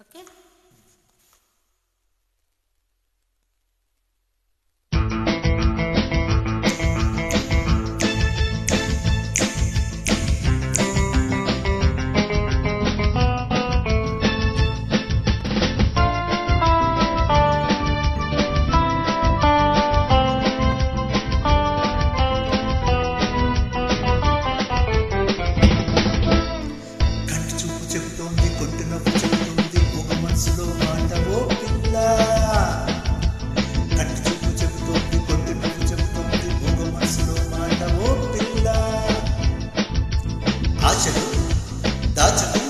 ¿Ok? ఆశలు దాచుకు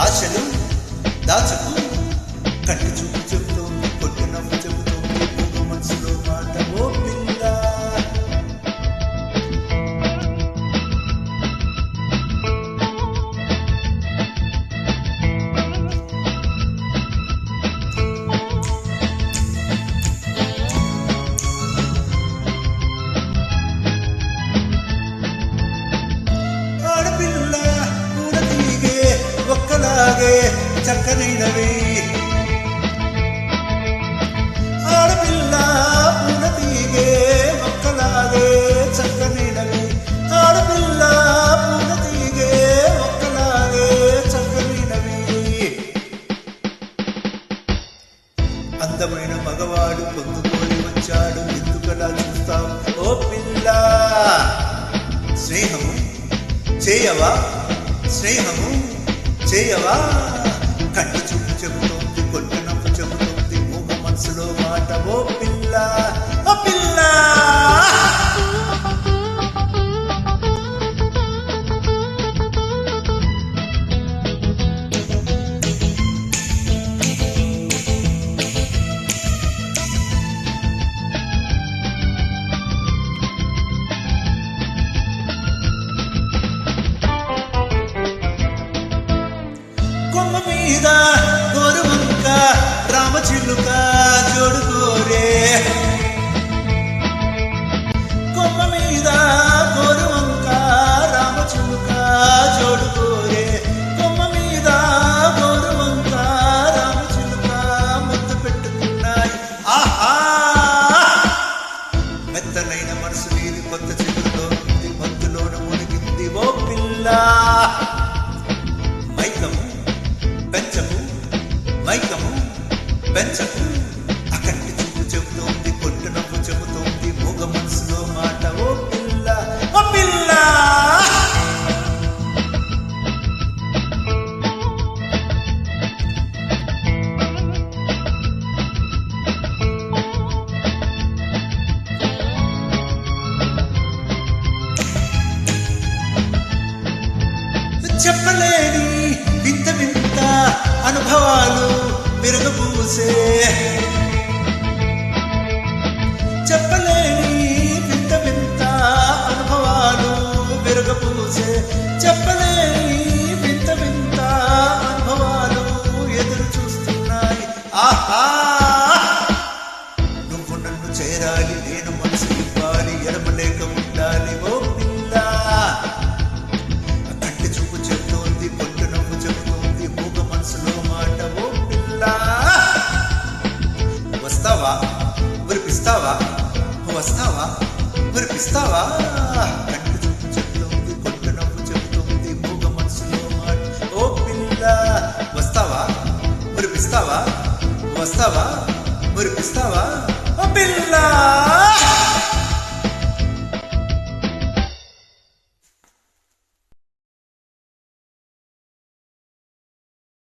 ఆశలు దాచుకు. చక్కనైనవి. ఆడపిల్ల పూల తీగే ఒక్కలాగే చక్కనైనవి. ఆడపిల్ల పూల తీగే ఒక్కలాగే చక్కనైనవి. అందమైన మగవాడు పొందుకొని వచ్చాడు. ఎందుకలా చూస్తాం? ఓ పిల్ల! స్నేహము చేయవా? స్నేహము చేయవా? కంటి చూపు చెబుతోంది కొమ్మ మీద గోరువంక రామచిలుక పెంచము అక్కడి చూపు చెబుతోంది కొట్టు నవ్వు చెబుతోంది మూగ మనసులో మాట ఓ పిల్ల ఓ పిల్ల చెప్పలేని వింత వింత అనుభవాలు విరగబూసే చెప్పలేని వింత వింత అనుభవాలు విరగబూసే చెప్పలేని వింత వింత అనుభవాలు ఎదురు చూస్తున్నాయి. ఆహా! నువ్వు నన్ను చేరాలి నేను మనసు వస్తావా? మురిపిస్తావా కంటి చూపు చెబుతోంది పొట్టు నవ్వు చెబుతోంది మూగ మనసులో మాట. ఓ పిల్ల వస్తావా? మురిపిస్తావా వస్తావా? మురిపిస్తావా ఓ పిల్ల!